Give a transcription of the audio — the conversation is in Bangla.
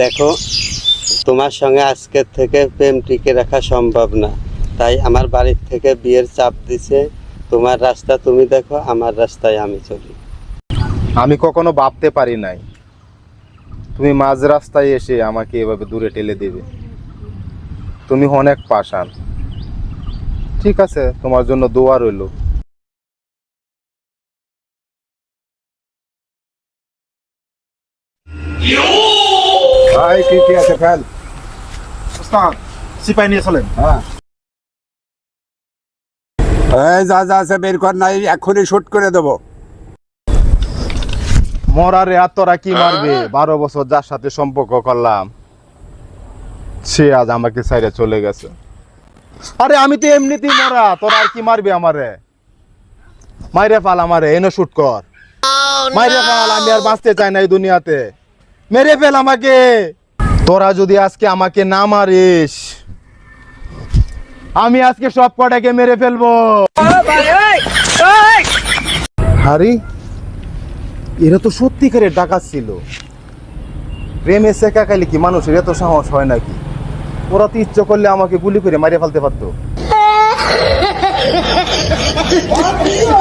দেখো তোমার সঙ্গে আজকের থেকে প্রেম টিকে রাখা সম্ভব না। তাই আমার বাড়ির থেকে বিয়ের চাপ দিছে। তোমার রাস্তা তুমি দেখো আমার রাস্তায় আমি চলি। আমি কখনো ভাবতে পারি নাই। তুমি মাঝ রাস্তায় এসে আমাকে এভাবে দূরে ঠেলে দেবে। তুমি অনেক পাষাণ। ঠিক আছে তোমার জন্য দোয়া রইল। ভাই কি কি আছে ফেল? ওস্তাদ সিপাই নিয়ে চলেন। হ্যাঁ। এই যা যা আছে বের কর নাই এক্ষুনি শুট করে দেবো। মরারে আর তোরা কি মারবে? বারো বছর যার সাথে সম্পর্ক করলাম সে আজ আমাকে সাইডে চলে গেছে। আরে আমি তো এমনিতেই মরা তোরা আর কি মারবি আমারে? মাইরে ফাল আমারে এনে শুট কর। মাইরে ফাল আমি আর বাঁচতে চাই না এই দুনিয়াতে। মেরে ফেল আমাকে। তোরা যদি আজকে আমাকে না মারিস, আমি আজকে সব কটাকে মেরে ফেলব। হারি, এরা তো সত্যিকারের ডাকাত ছিল। প্রেমে শেখা খাইলে কি মানুষের এত সাহস হয় নাকি? ওরা তো ইচ্ছে করলে আমাকে গুলি করে মারিয়ে ফেলতে পারতো।